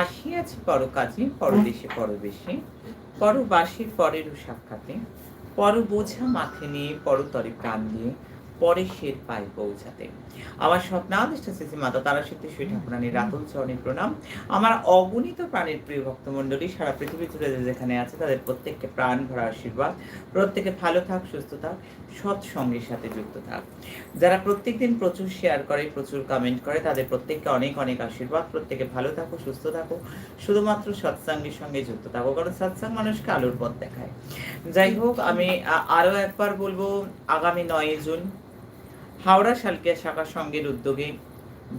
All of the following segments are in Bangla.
আসিয়াছে পর কাজে পরদেশে পরবেশে, পরবাসীর পরেরও সাক্ষাতে পর বোঝা মাথে নিয়ে, পরতরে কান দিয়ে পরে শের পায়ে পৌঁছাতে। আমার স্বপ্নাদিষ্ট শ্রী মাতা তারা সত্যি শ্রী ঠাকুরানীর রাতুল চরণে প্রণাম। আমার অগণিত প্রাণের প্রিয় ভক্তমণ্ডলী সারা পৃথিবী জুড়ে যে যেখানে আছে তাদের প্রত্যেককে প্রাণ ভরা আশীর্বাদ। প্রত্যেকে ভালো থাক সুস্থ থাক সৎ সঙ্গের সাথে যুক্ত থাক। যারা প্রত্যেক দিন প্রচুর শেয়ার করে প্রচুর কমেন্ট করে তাদের প্রত্যেককে অনেক অনেক আশীর্বাদ। প্রত্যেকে ভালো থাকো সুস্থ থাকো শুধুমাত্র সৎসঙ্গের সঙ্গে যুক্ত থাকো কারণ সৎসঙ্গ মানুষকে আলোর পথ দেখায়। যাই হোক আমি আরও একবার বলব আগামী নয় জুন হাওড়া শালকিয়া শাখা সঙ্গের উদ্যোগে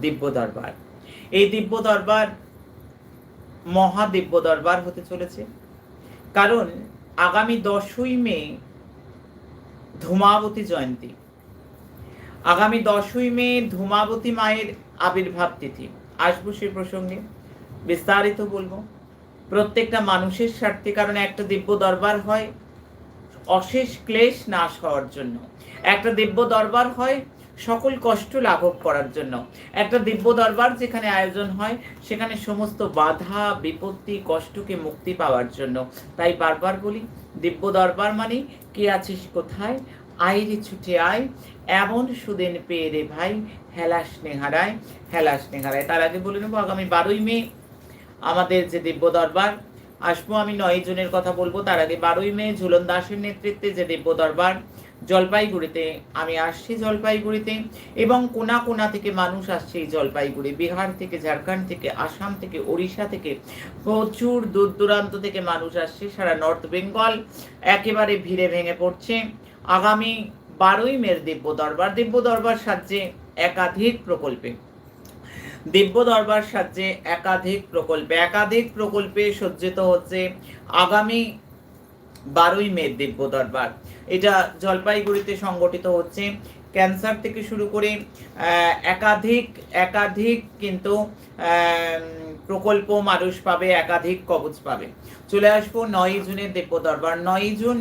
দিব্য দরবার। এই দিব্য দরবার মহা দিব্য দরবার হতে চলেছে। কারণ আগামী দশই মে ধূমাবতী জয়ন্তী। আগামী দশই মে ধূমাবতী মায়ের আবির্ভাব তিথি। আসব সে প্রসঙ্গে, বিস্তারিত বলব। প্রত্যেকটা মানুষের স্বার্থে কারণ একটা দিব্য দরবার হয়। অশেষ ক্লেশ নাশ হওয়ার জন্য। একটা দিব্য দরবার হয়, সকল কষ্ট লাঘব করার জন্য। একটা দিব্য দরবার যেখানে আয়োজন হয়, সেখানে সমস্ত বাধা, বিপত্তি, কষ্টকে মুক্তি পাওয়ার জন্য। তাই বারবার বলি, দিব্য দরবার মানে কে আছিস কোথায়? আইরে ছুটে আয়। এমন সুদিন পেয়ে রে ভাই হেলা স্নেহারায় হেলা স্নেহারায় তার আগে বলে নেব, আগামী বারোই মে আমাদের যে দিব্য দরবার আসব আমি নয় জনের কথা বলব। তার আগে বারোই মে ঝুলন দাসের নেতৃত্বে যে দিব্য দরবার, জলপাইগুড়িতে আমি আসছি জলপাইগুড়িতে এবং কোনা কোনা থেকে মানুষ আসছে এই জলপাইগুড়ি। বিহার থেকে, ঝাড়খণ্ড থেকে, আসাম থেকে, ওড়িশা থেকে প্রচুর দূর দূরান্ত থেকে মানুষ আসছে। সারা নর্থ বেঙ্গল একেবারে ভিড়ে ভেঙে পড়ছে। আগামী বারোই মের দিব্য দরবার। দিব্য দরবার সাহায্যে একাধিক প্রকল্পে। দিব্য দরবার সাহায্যে একাধিক প্রকল্পে। একাধিক প্রকল্পে সজ্জিত হচ্ছে আগামী বারোই মে দিব্য দরবার এটা জলপাইগুড়িতে সংগঠিত হচ্ছে। ক্যান্সার থেকে শুরু করে একাধিক একাধিক কিন্তু প্রকল্প মানুষ পাবে, একাধিক কবচ পাবে। চলে আসব নয় জুনের দিব্য দরবার নয় জুন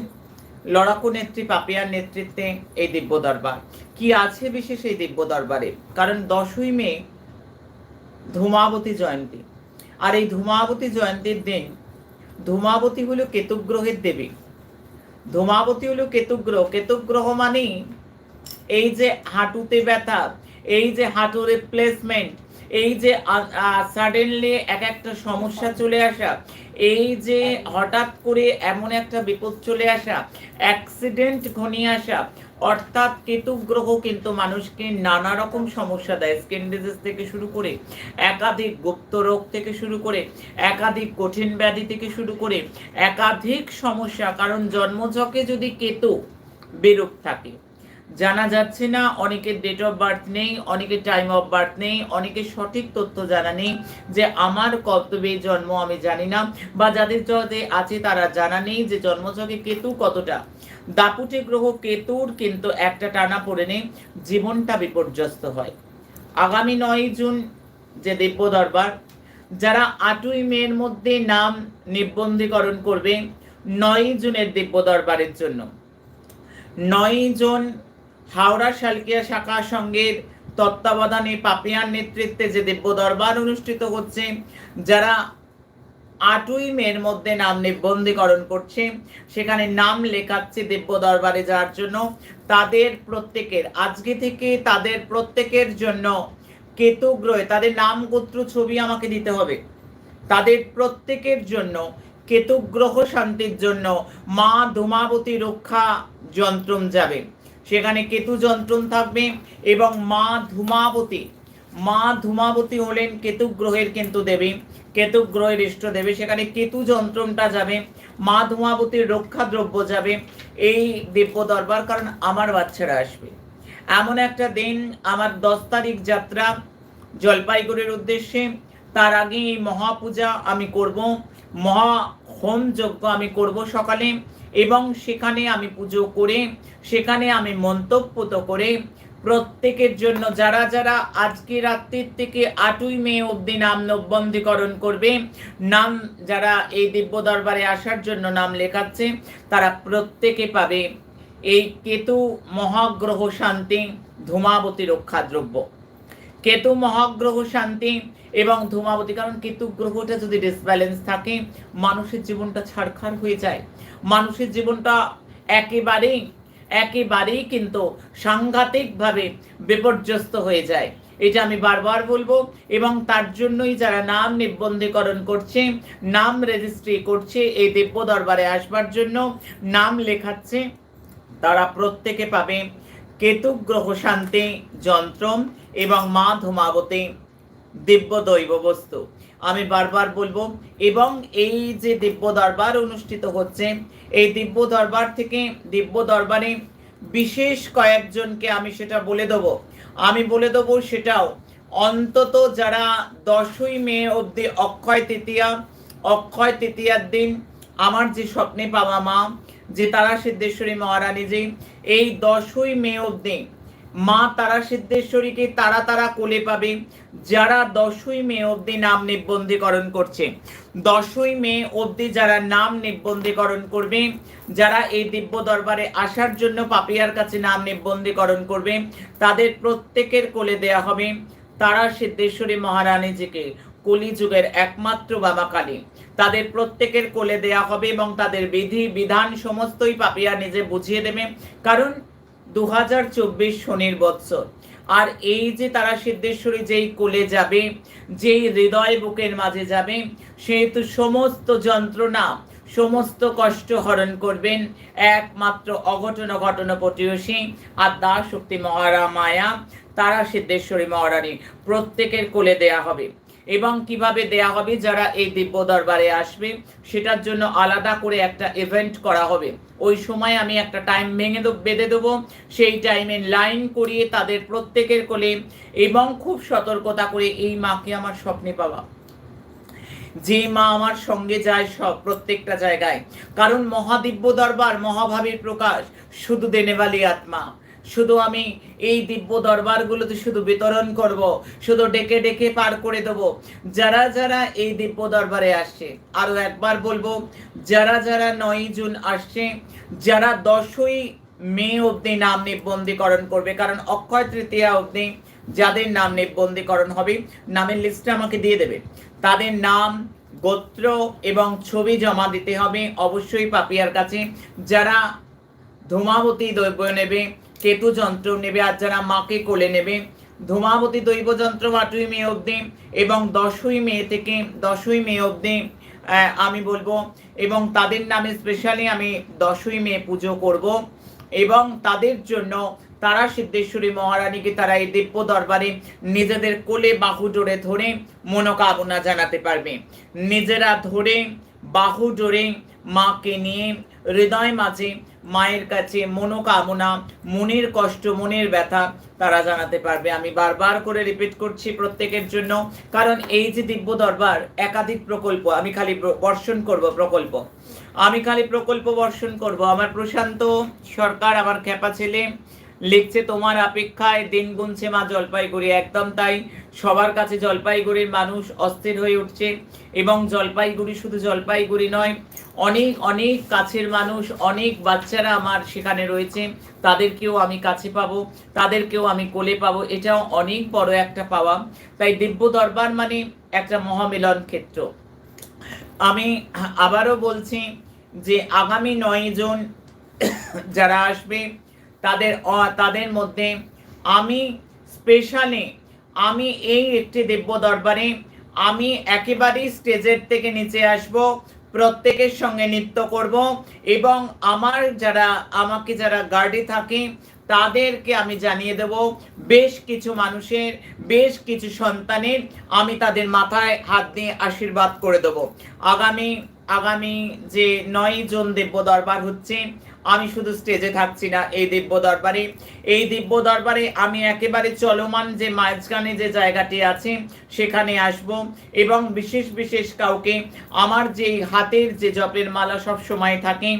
লড়াকু নেত্রী, পাপিয়ার নেতৃত্বে এই দিব্য দরবার কি আছে বিশেষ এই দিব্য দরবারে কারণ দশই মে ধূমাবতী জয়ন্তী। আর এই ধূমাবতী জয়ন্তীর দিন ধূমাবতী হলো কেতুগ্রহের দেবী। ধূমাবতী হলো কেতুগ্রহ। কেতুগ্রহ মানেই এই যে হাঁটুতে ব্যথা, এই যে হাঁটু রিপ্লেসমেন্ট এই যে সাডেনলি এক একটা সমস্যা চলে আসা, এই যে হঠাৎ করে এমন একটা বিপদ চলে আসা অ্যাক্সিডেন্ট ঘনিয়ে আসা অর্থাৎ কেতু গ্রহ কিন্তু মানুষকে নানা রকম সমস্যা দেয়। স্কিন ডিজিজ থেকে শুরু করে, একাধিক গুপ্ত রোগ থেকে শুরু করে, একাধিক কঠিন ব্যাধি থেকে শুরু করে, একাধিক সমস্যা। কারণ জন্মঝকে যদি কেতু বিরূপ থাকে, জানা যাচ্ছে না, অনেকের ডেট অফ বার্থ নেই, অনেকের টাইম অফ বার্থ নেই, অনেকের সঠিক তথ্য জানা নেই যে আমার কর্তব্যে জন্ম, আমি জানি না। বা যাদের জগতে আছে তারা জানা নেই যে জন্মছকে কেতু কতটা দাপুটে গ্রহ কেতুর কিন্তু একটা টানা পড়ে জীবনটা বিপর্যস্ত হয়। আগামী নয় জুন যে দিব্য দরবার, যারা আটই মের মধ্যে নাম নিবন্ধীকরণ করবে, নয় জুনের দিব্য দরবারের জন্য। নয় জুন হাওড়া শালকিয়া শাখা সঙ্গের তত্ত্বাবধানে পাপিয়ার নেতৃত্বে যে দিব্য দরবার অনুষ্ঠিত হচ্ছে, যারা আটই মের মধ্যে নাম নিবন্ধীকরণ করছে। সেখানে নাম লেখাচ্ছে দিব্য দরবারে যাওয়ার জন্য। তাদের প্রত্যেকের, আজকে থেকে তাদের প্রত্যেকের জন্য কেতু গ্রহে তাদের নাম গোত্র ছবি আমাকে দিতে হবে। তাদের প্রত্যেকের জন্য কেতু গ্রহ শান্তির জন্য মা ধূমাবতী রক্ষা যন্ত্রম যাবে। সেখানে কেতু যন্ত্রম থাকবে এবং মা ধূমাবতী মা ধূমাবতী হলেন কেতু গ্রহের কিন্তু দেবী। কেতু গ্রহের ইষ্ট দেবী। সেখানে কেতু যন্ত্রমটা যাবে, মা ধূমাবতীর রক্ষা দ্রব্য যাবে এই দিব্য দরবার, কারণ আমার বাচ্চারা আসবে। এমন একটা দিন, আমার দশ তারিখ যাত্রা জলপাইগুড়ির উদ্দেশ্যে। তার আগে এই মহাপূজা আমি করব, মহা হোম যজ্ঞ আমি করব সকালে এবং সেখানে আমি পুজো করে, সেখানে আমি মন্তব্য করে প্রত্যেকের জন্য যারা যারা আজকে রাত্রির থেকে আটই মে অবধি নাম নববন্দীকরণ করবে, নাম যারা এই দিব্য দরবারে আসার জন্য নাম লেখাচ্ছে, তারা প্রত্যেকে পাবে এই কেতু মহাগ্রহ শান্তি ধূমাবতী রক্ষা দ্রব্য। কেতু মহাগ্রহ শান্তি এবং ধূমাবতী, কারণ কেতু গ্রহটা যদি ডিসব্যালেন্স থাকে, মানুষের জীবনটা ছাড়খাড় হয়ে যায়। মানুষের জীবনটা একেবারেই একেবারেই কিন্তু সাংঘাতিকভাবে বিপর্যস্ত হয়ে যায়। এটা আমি বারবার বলব এবং তার জন্যই যারা নাম নিবন্ধীকরণ করছে, নাম রেজিস্ট্রি করছে এই দিব্য দরবারে আসবার জন্য নাম লেখাচ্ছে, তারা প্রত্যেকে পাবে কেতু গ্রহ শান্তি যন্ত্র এবং মা ধূমাবতী দিব্য দৈব বস্তু। আমি বারবার বলব, এবং এই যে দিব্য দরবার অনুষ্ঠিত হচ্ছে, এই দিব্য দরবার থেকে দিব্য দরবারে বিশেষ কয়েকজনকে আমি সেটা বলে দেবো। আমি বলে দেবো সেটাও, অন্তত যারা দশই মে অবধি অক্ষয় তৃতীয়া, অক্ষয় তৃতীয়ার দিন আমার যে স্বপ্নে পাওয়া মা, যে তারা সিদ্ধেশ্বরী মহারানী যে এই দশই মে অবধি মা তারা সিদ্ধেশ্বরীকে তারা তারা কোলে পাবে, যারা দশই মে অবধি নাম নিবন্ধীকরণ করছে। দশই মে অবধি যারা নাম নিবন্ধীকরণ করবে, যারা এই দিব্য দরবারে আসার জন্য পাপিয়ার কাছে নাম নিবন্ধীকরণ করবে, তাদের প্রত্যেকের কোলে দেয়া হবে তারা সিদ্ধেশ্বরী মহারানীজিকে, কলিযুগের একমাত্র বাবা কালী তাদের প্রত্যেকের কোলে দেয়া হবে এবং তাদের বিধি, বিধান সমস্তই পাপিয়া নিজে বুঝিয়ে দেবে। কারণ দু হাজার চব্বিশ শনির বৎসর। আর এই যে তারা সিদ্ধেশ্বরী যেই কোলে যাবে, যেই হৃদয় বুকের মাঝে যাবে, সেহেতু সমস্ত যন্ত্রণা, সমস্ত কষ্ট হরণ করবেন একমাত্র অঘটন ঘটন পটিয়সী আর দা শক্তি মহারা মায়া তারা সিদ্ধেশ্বরী মহারানী। প্রত্যেকের কোলে দেয়া হবে। এবং কীভাবে দেয়া হবে, যারা এই দিব্য দরবারে আসবে, সেটার জন্য আলাদা করে একটা ইভেন্ট করা হবে। ওই সময় আমি একটা টাইম ভেঙে বেঁধে দেবো। সেই টাইমে লাইন করিয়ে তাদের প্রত্যেকের কোলে এবং খুব সতর্কতা করে এই মাকে আমার স্বপ্নে পাওয়া। যে মা আমার সঙ্গে যায় সব, প্রত্যেকটা জায়গায়। কারণ মহাদিব্য দরবার, মহাভাবের প্রকাশ, শুধু দেনেবালি আত্মা। শুধু আমি এই দিব্য দরবারগুলোতে শুধু বিতরণ করব, শুধু ডেকে ডেকে পার করে দেব। যারা যারা এই দিব্য দরবারে আসছে, আরও একবার বলব, যারা যারা নয় জুন আসছে, যারা দশই মে অবধি নাম নিবন্ধীকরণ করবে, কারণ অক্ষয় তৃতীয়া অবধি যাদের নাম নিবন্ধীকরণ হবে, নামের লিস্টটা আমাকে দিয়ে দেবে। তাদের নাম, গোত্র এবং ছবি জমা দিতে হবে, অবশ্যই পাপিয়ার কাছে। যারা ধূমাবতী দ্রব্য নেবে কেতু যন্ত্র নেবে, আর যারা মাকে কোলে নেবে। ধূমাবতী দৈব যন্ত্র আটই মে অবধি এবং দশই মে থেকে, দশই মে অবধি আমি বলব, এবং তাদের নামে স্পেশালি আমি দশই মে পুজো করব। এবং তাদের জন্য তারা সিদ্ধেশ্বরী মহারানীকে, তারা এই দিব্য দরবারে নিজেদের কোলে বাহু জোড়ে ধরে মনোকামনা জানাতে পারবে। নিজেরা ধরে বাহু জোরে মাকে নিয়ে হৃদয় মাঝে মায়ের কাছে মনোকামনা, মনের কষ্ট, মনের ব্যথা তারা জানাতে পারবে। আমি বারবার করে রিপিট করছি প্রত্যেকের জন্য, কারণ এই যে দিব্য দরবার, একাধিক প্রকল্প, আমি খালি বর্ষণ করব প্রকল্প। আমি খালি প্রকল্প বর্ষণ করব। আমার প্রশান্ত সরকার, আমার খ্যাপা ছেলে লিখছে, তোমার অপেক্ষায় দিন গুনছে মা জলপাইগুড়ি। একদম তাই, সবার কাছে জলপাইগুড়ির মানুষ অস্থির হয়ে উঠছে এবং জলপাইগুড়ি শুধু জলপাইগুড়ি নয়, অনেক অনেক কাছের মানুষ, অনেক বাচ্চারা আমার সেখানে রয়েছে। তাদেরকেও আমি কাছে পাবো, তাদেরকেও আমি কোলে পাবো। এটাও অনেক বড় একটা পাওয়া। তাই দিব্য দরবার মানে একটা মহামিলন ক্ষেত্র। আমি আবারও বলছি যে আগামী নয় জন যারা আসবে তাদের তাদের মধ্যে আমি স্পেশালি আমি এই একটি দিব্য দরবারে, আমি একেবারেই স্টেজের থেকে নিচে আসব, প্রত্যেকের সঙ্গে নৃত্য করব এবং আমার যারা, আমাকে যারা গার্ডে থাকে, তাদেরকে আমি জানিয়ে দেব, বেশ কিছু মানুষের, বেশ কিছু সন্তানের আমি তাদের মাথায় হাত দিয়ে আশীর্বাদ করে দেব। আগামী আগামী যে নয় জন দেব্য দরবার হচ্ছে আমি শুধু স্টেজে থাকছি না, এই দিব্য দরবারে। এই দিব্য দরবারে আমি একেবারে চলমান যে মাঝখানে যে জায়গাটি আছে, সেখানে আসব এবং বিশেষ বিশেষ কাউকে আমার যে হাতের যে জপের মালা সব সময় থাকে,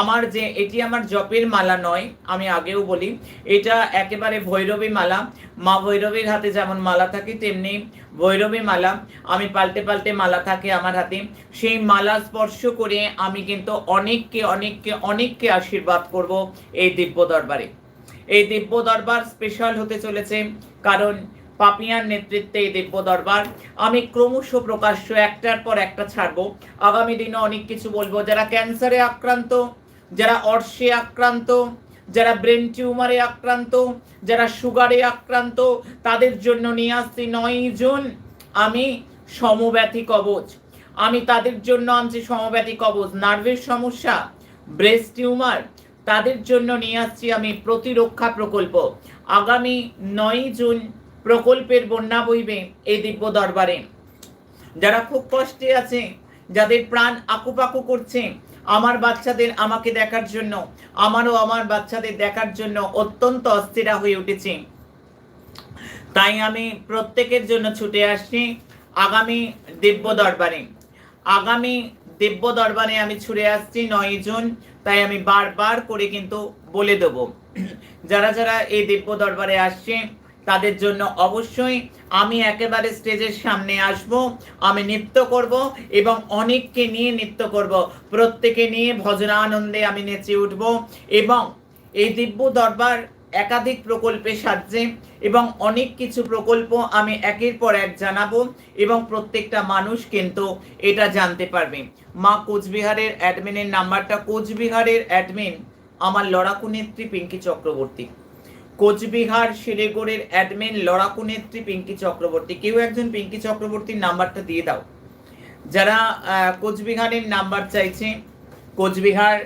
আমার যে এটি আমার জপের মালা নয়, আমি আগেও বলি, এটা একেবারে ভৈরবী মালা। মা ভৈরবীর হাতে যেমন মালা থাকে, তেমনি ভৈরবী মালা। আমি পাল্টে পাল্টে মালা থাকে আমার হাতে। সেই মালা স্পর্শ করে আমি কিন্তু অনেককে অনেককে অনেককে আশীর্বাদ করব এই দিব্য দরবারে। এই দিব্য দরবার স্পেশাল হতে চলেছে কারণ পাপিয়ার নেতৃত্বে এই দিব্য দরবার। আমি ক্রমশ প্রকাশ্য একটার পর একটা ছাড়বো। আগামী দিনে অনেক কিছু বলব। যারা ক্যান্সারে আক্রান্ত, যারা অর্শে আক্রান্ত যারা ব্রেন টিউমারে আক্রান্ত, যারা সুগারে আক্রান্ত, তাদের জন্য নিয়ে আসছি নয় জুন আমি সমব্যাথী কবচ আমি তাদের জন্য আনছি সমব্যাথী কবচ নার্ভের সমস্যা ব্রেস্ট টিউমার তাদের জন্য নিয়ে আসছি আমি প্রতিরক্ষা প্রকল্প। আগামী নয় জুন প্রকল্পের বন্যা বইবে এই দিব্য দরবারে। যারা খুব কষ্টে আছে, যাদের প্রাণ আকুপাকু করছে আমার বাচ্চাদের আমাকে দেখার জন্য, আমারও আমার বাচ্চাদের দেখার জন্য অত্যন্ত অস্থিরা হয়ে উঠেছে। তাই আমি প্রত্যেকের জন্য ছুটে আসছি আগামী দিব্য দরবারে। আগামী দিব্য দরবারে আমি ছুটে আসছি নয় জুন, তাই আমি বারবার করে কিন্তু বলে দেব। যারা যারা এই দিব্য দরবারে আসছে তাদের জন্য অবশ্যই আমি একেবারে স্টেজের সামনে আসব, আমি নৃত্য করব এবং অনেককে নিয়ে নৃত্য করব। প্রত্যেকে নিয়ে ভজনানন্দে আমি নেচে উঠব এবং এই দিব্য দরবার একাধিক প্রকল্পে সাহায্যে এবং অনেক কিছু প্রকল্প আমি একের পর এক জানাব এবং প্রত্যেকটা মানুষ কিন্তু এটা জানতে পারবে। মা কোচবিহারের অ্যাডমিনের নাম্বারটা কোচবিহারের অ্যাডমিন আমার লড়াকু নেত্রী পিঙ্কি চক্রবর্তী। কোচবিহার শিলিগুড়ির অ্যাডমিন লড়াকু নেত্রী পিঙ্কি চক্রবর্তী। কেউ একজন পিঙ্কি চক্রবর্তীর নাম্বারটা দিয়ে দাও। যারা কোচবিহারের নাম্বার চাইছে, কোচবিহার,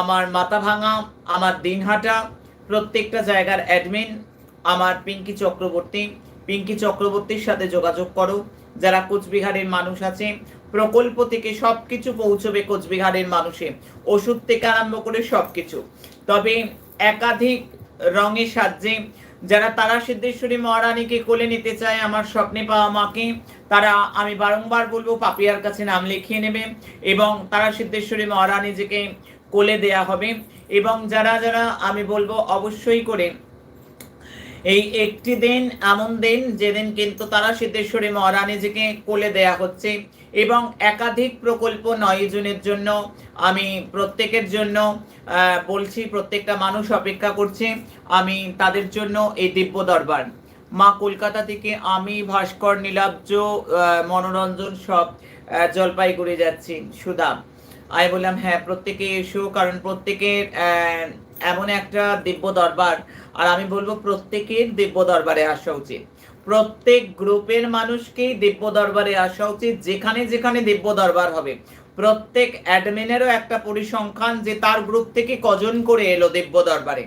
আমার মাথাভাঙা আমার দিনহাটা প্রত্যেকটা জায়গার অ্যাডমিন, আমার পিঙ্কি চক্রবর্তী। পিঙ্কি চক্রবর্তীর সাথে যোগাযোগ করো। যারা কোচবিহারের মানুষ আছে, প্রকল্প থেকে সব কিছু পৌঁছবে কোচবিহারের মানুষে। ওষুধ থেকে আরম্ভ করে সব কিছু তবে একাধিক রঙের সাহায্যে যারা তারা সিদ্ধেশ্বরী মহারানীকে কোলে নিতে চায়, আমার স্বপ্নে পাওয়া মাকে, তারা আমি বারংবার বলব পাপিয়ার কাছে নাম লিখিয়ে নেবে এবং তারা সিদ্ধেশ্বরী মহারানীজিকে কোলে দেয়া হবে। এবং যারা যারা আমি বলব অবশ্যই করে এই একটি দিন, এমন দিন যেদিন কিন্তু তারা সিদ্ধেশ্বরী মহারানীজিকে কোলে দেয়া হচ্ছে এবং একাধিক প্রকল্প নয় জনের জন্য, আমি প্রত্যেকের জন্য বলছি, প্রত্যেকটা মানুষ অপেক্ষা করছে, আমি তাদের জন্য এই দিব্য দরবার। মা কলকাতা থেকে আমি, ভাস্কর, নীলাব্জ মনোরঞ্জন সব জলপাইগুড়ি যাচ্ছি সুদাম আমি বললাম হ্যাঁ প্রত্যেকে এসো, কারণ প্রত্যেকের এমন একটা দিব্য দরবার। আর আমি বলব, প্রত্যেকের দিব্য দরবারে আসা উচিত। প্রত্যেক গ্রুপের মানুষকেই দিব্য দরবারে আসা উচিত, যেখানে যেখানে দিব্য দরবার হবে। প্রত্যেক অ্যাডমিনেরও একটা পরিসংখ্যান যে তার গ্রুপ থেকে কজন করে এলো দিব্য দরবারে।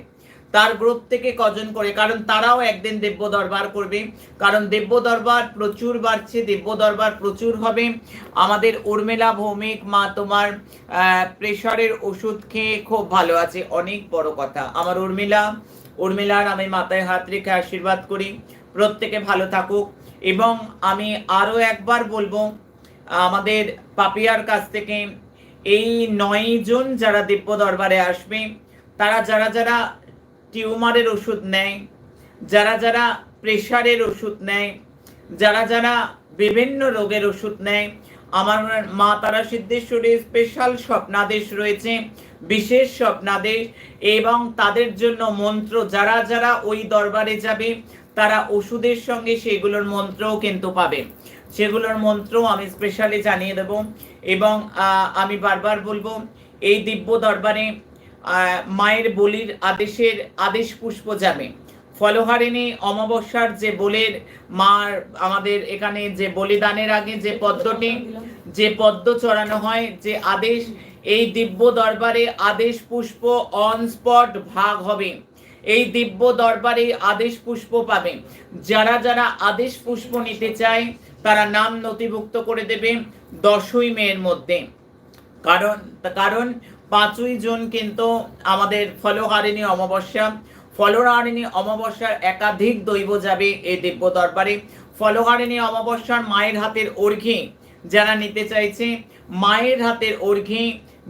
তার গ্রুপ থেকে কজন করে? কারণ তারাও একদিন দিব্য দরবার করবে। কারণ দিব্য দরবার প্রচুর বাড়ছে, দিব্য দরবার প্রচুর হবে। আমাদের উর্মিলা ভৌমিক, মা তোমার প্রেশারের ওষুধ খেয়ে খুব ভালো আছে। অনেক বড় কথা। আমার উর্মিলা, উর্মিলার আমি মাথায় হাত রেখে আশীর্বাদ করি। প্রত্যেকে ভালো থাকুক। এবং আমি আরও একবার বলব, আমাদের পাপিয়ার কাছ থেকে এই নয় জন যারা দিব্য দরবারে আসবে, তারা যারা যারা টিউমারের ওষুধ নেয়, যারা যারা প্রেশারের ওষুধ নেয়, যারা যারা বিভিন্ন রোগের ওষুধ নেয়। আমার মা তারা সিদ্ধেশ্বরীর স্পেশাল স্বপ্নাদেশ রয়েছে, বিশেষ স্বপ্নাদেশ, এবং তাদের জন্য মন্ত্র, যারা যারা ওই দরবারে যাবে, তারা ওষুধের সঙ্গে সেগুলোর মন্ত্রও কিন্তু পাবে। সেগুলোর মন্ত্র আমি স্পেশালি জানিয়ে দেব, এবং আমি বারবার বলব, এই দিব্য দরবারে মায়ের বলির আদেশের আদেশ পুষ্প যাবে ফলহারিণী অমাবস্যার যে বলের মার আমাদের এখানে যে বলিদানের আগে যে পদ্মটি, যে পদ্ম চড়ানো হয়, যে আদেশ, এই দিব্য দরবারে আদেশ পুষ্প অন স্পট ভাগ হবে। এই দিব্য দরবারে আদেশ পুষ্প পাবে। যারা যারা আদেশ পুষ্প নিতে চায়, তারা নাম নথিভুক্ত করে দেবে দশই মেয়ের মধ্যে। কারণ কারণ পাঁচই জুন কিন্তু আমাদের ফলহারিণী অমাবস্যা। ফলহারিণী অমাবস্যার একাধিক দৈব যাবে এই দিব্য দরবারে। ফলহারিণী অমাবস্যার মায়ের হাতের অর্ঘি যারা নিতে চাইছে, মায়ের হাতের অর্ঘি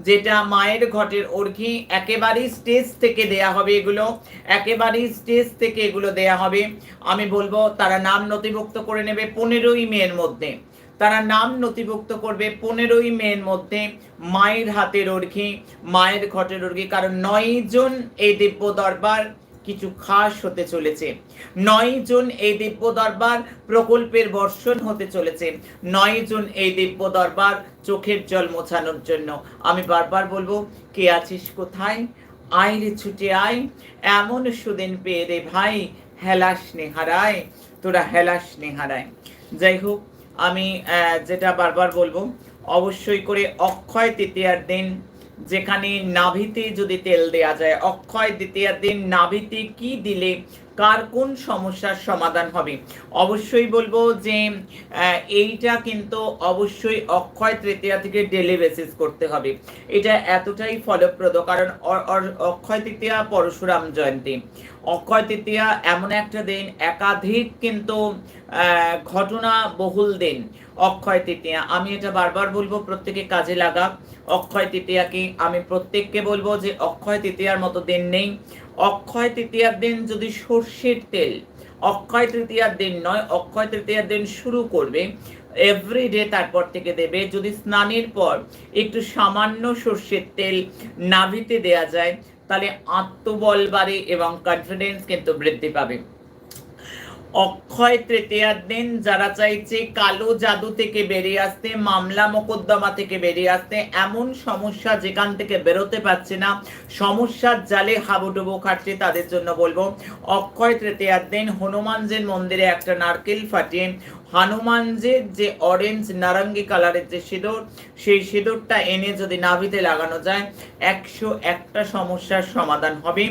যেটা মায়ের ঘটের অর্ঘি একেবারেই স্টেজ থেকে দেয়া হবে এগুলো। একেবারেই স্টেজ থেকে এগুলো দেয়া হবে। আমি বলব, তারা নাম নথিভুক্ত করে নেবে পনেরোই মেয়ের মধ্যে। তারা নাম নথিভুক্ত করবে পনেরোই মের মধ্যে মায়ের হাতের অর্ঘি মায়ের ঘটের অর্ঘি কারণ নয় জন এই দিব্য দরবার কিছু খাস হতে চলেছে। নয় জন এই দিব্য দরবার প্রকল্পের বর্ষণ হতে চলেছে। নয় জন এই দিব্য দরবার চোখের জল মোছানোর জন্য। আমি বারবার বলব, কে আছিস কোথায়? আয় রে ছুটে আয়। এমন সুদিন পেয়ে রে ভাই, হেলাস নেহারায়, তোরা হেলাস নেহারায়। যাই হোক আমি যেটা বারবার বলব, অবশ্যই করে অক্ষয় তৃতীয়ার দিন, যেখানে নাভিতে যদি তেল দেয়া যায়, অক্ষয় দ্বিতীয়ার দিন নাভিতে কি দিলে কার কোন সমস্যার সমাধান হবে? অবশ্যই বলব যে এইটা কিন্তু অবশ্যই অক্ষয় তৃতীয়া থেকে ডেলি বেসিস করতে হবে। এটা এতটাই ফলপ্রদ, কারণ অক্ষয় তৃতীয়া পরশুরাম জয়ন্তী। অক্ষয় তৃতীয়া এমন একটা দিন, একাধিক কিন্তু ঘটনা বহুল দিন। অক্ষয় তৃতীয়া, আমি এটা বারবার বলব, প্রত্যেকে কাজে লাগা অক্ষয় তৃতীয়াকে আমি প্রত্যেককে বলব যে অক্ষয় তৃতীয়ার মতো দিন নেই। অক্ষয় তৃতীয়ার দিন যদি সর্ষের তেল, অক্ষয় তৃতীয়ার দিন নয়, অক্ষয় তৃতীয়ার দিন শুরু করবে এভরিডে তারপর থেকে দেবে। যদি স্নানের পর একটু সামান্য সর্ষের তেল নাভিতে দেয়া যায় তাহলে আত্মবল বাড়ে এবং কনফিডেন্স কিন্তু বৃদ্ধি পাবে। অক্ষয় তৃতীয়ার দিন যারা চাইছে কালো জাদু থেকে বেরিয়ে আসতে, মামলা মোকদ্দমা থেকে বেরিয়ে আসতে, এমন সমস্যা যেখান থেকে বেরোতে পারছে না, সমস্যার জালে হাবুডুবু খাটছে তাদের জন্য বলব, অক্ষয় তৃতীয়ার দিন হনুমানজির মন্দিরে একটা নারকেল ফাটিয়ে হনুমানজির যে অরেঞ্জ নারঙ্গি কালারের যে সিঁদুর, সেই সিঁদুরটা এনে যদি নাভিতে লাগানো যায়, একশো একটা সমস্যার সমাধান হবে।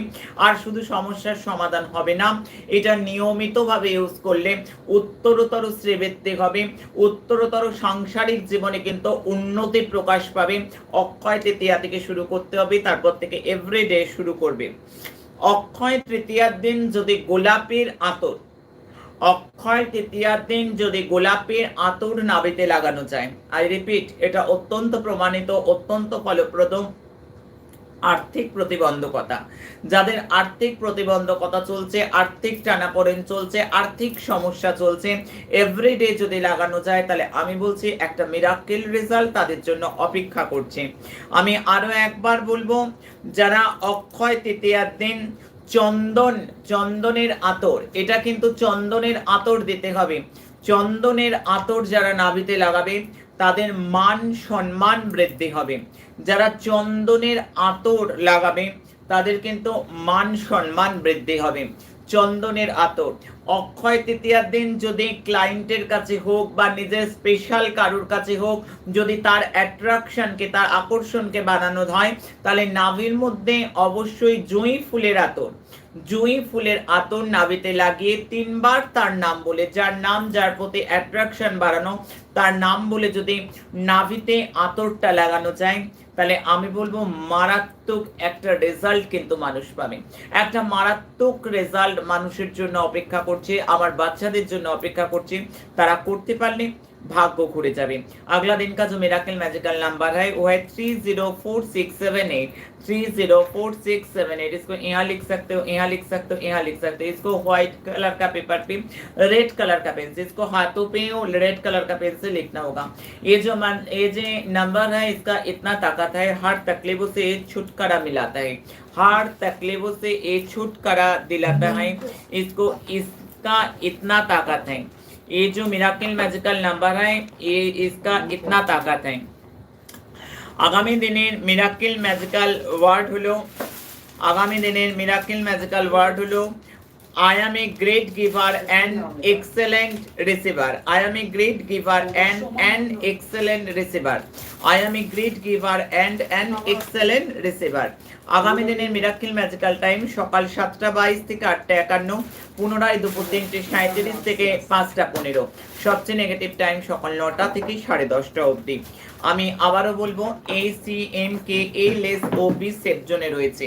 আর শুধু সমস্যার সমাধান হবে না, এটা নিয়মিতভাবে ইউজ করলে উত্তরতর শ্রীবৃদ্ধি হবে। উত্তরতর সাংসারিক জীবনে কিন্তু উন্নতি প্রকাশ পাবে। অক্ষয় তৃতীয়া থেকে শুরু করতে হবে, তারপর থেকে এভরিডে শুরু করবে। অক্ষয় তৃতীয়ার দিন যদি গোলাপের আতর অক্ষয় তৃতীয়ার দিন যদি গোলাপের আতর নাবিতে লাগানো যায়। আই রিপিট এটা অত্যন্ত প্রমাণিত, অত্যন্ত ফলপ্রদ আর্থিক প্রতিবন্ধকতা। যাদের আর্থিক প্রতিবন্ধকতা চলছে, আর্থিক টানাপোড়েন চলছে, আর্থিক সমস্যা চলছে এভরিডে যদি লাগানো যায়, তাহলে আমি বলছি একটা মিরাকেল রেজাল্ট তাদের জন্য অপেক্ষা করছে। আমি আরও একবার বলব, যারা অক্ষয় তৃতীয়ার দিন চন্দন, চন্দনের আতর। এটা কিন্তু চন্দনের আতর দিতে হবে। চন্দনের আতর যারা নাভিতে লাগাবে, তাদের মান সম্মান বৃদ্ধি হবে। যারা চন্দনের আতর লাগাবে, তাদের কিন্তু মান সম্মান বৃদ্ধি হবে। চন্দনের আতর। অক্ষয় তৃতীয়ার দিন যদি ক্লায়েন্টের কাছে হোক বা নিজের স্পেশাল কারুর কাছে হোক, যদি তার অ্যাট্রাকশনকে তার আকর্ষণকে বানানো হয়, তাহলে নাভির মধ্যে অবশ্যই জুঁই ফুলের আতর। জুঁই ফুলের আতর নাভিতে লাগিয়ে তিনবার তার নাম বলে, যার নাম, যার প্রতি অ্যাট্রাকশন বাড়ানো, তার নাম বলে যদি নাভিতে আতরটা লাগানো যায় তাহলে আমি বলব মারাত্মক একটা রেজাল্ট কিন্তু মানুষ পাবে। একটা মারাত্মক রেজাল্ট মানুষের জন্য অপেক্ষা করছে, আমার বাচ্চাদের জন্য অপেক্ষা করছে। তারা করতে পারলে भाग्य घुरे जाए अगला दिन का जो मेराकल मैजिकल नंबर है, वो है three zero four six seven eight three zero four six seven eight इसको यहाँ लिख सकते हो, यहाँ लिख सकते हो, यहाँ लिख सकते हो। इसको व्हाइट कलर का पेपर पे रेड कलर का पेन से इसको हाथों पे रेड कलर का पेन से लिखना होगा। ये जो मन, ये जो नंबर है, इसका इतना ताकत है, हर तकलीफों से छुटकारा मिलाता है। हर तकलीफों से ये छुटकारा दिलाता है। इसको, इसका इतना ताकत है। ये जो मिराकिल मैजिकल नंबर है ये इसका इतना ताकत है আগামী দিনের মিরাকিল ম্যাজিক্যাল ওয়ার্ড হলো আগামী দিনের মিরাকিল ম্যাজিক্যাল ওয়ার্ড হলো I am a great giver and excellent receiver. I am a great giver and an excellent receiver. I am a great giver and an excellent receiver. আগামী দিনের মিরাক্কেল ম্যাজিক্যাল টাইম সকাল সাতটা বাইশ থেকে আটটা একান্ন, পুনরায় দুপুর তিনটে সাঁত্রিশ থেকে পাঁচটা পনেরো সবচেয়ে নেগেটিভ টাইম সকাল নটা থেকে সাড়ে দশটা অবধি আমি আবারও বলব A C M K A less O B safe জোনে রয়েছে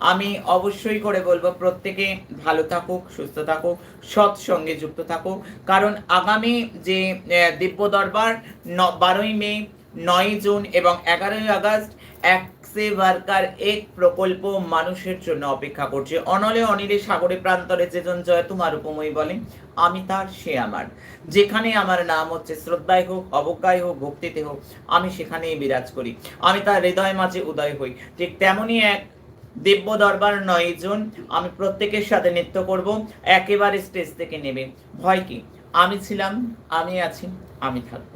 আমি অবশ্যই করে বলব, প্রত্যেকে ভালো থাকুক, সুস্থ থাকুক, সৎ সঙ্গে যুক্ত থাকুক। কারণ আগামী যে দিব্য দরবার, ন- বারোই মে নয় জুন এবং এগারোই আগস্ট এক সে ওয়ার্কার এক প্রকল্প মানুষের জন্য অপেক্ষা করছে। অনলে অনিলে সাগরে প্রান্তরে যেজন জয় তোমার উপময় বলে, আমি তার, সে আমার। যেখানে আমার নাম হচ্ছে শ্রদ্ধায় হোক, অবজ্ঞায় হোক, ভক্তিতে হোক, আমি সেখানেই বিরাজ করি। আমি তার হৃদয় মাঝে উদয় হই। ঠিক তেমনই এক দিব্য দরবার নয় জন আমি প্রত্যেকের সাথে নৃত্য করব, একেবারে স্টেজ থেকে নেবে। ভয় কি? আমি ছিলাম, আমি আছি, আমি থাকব।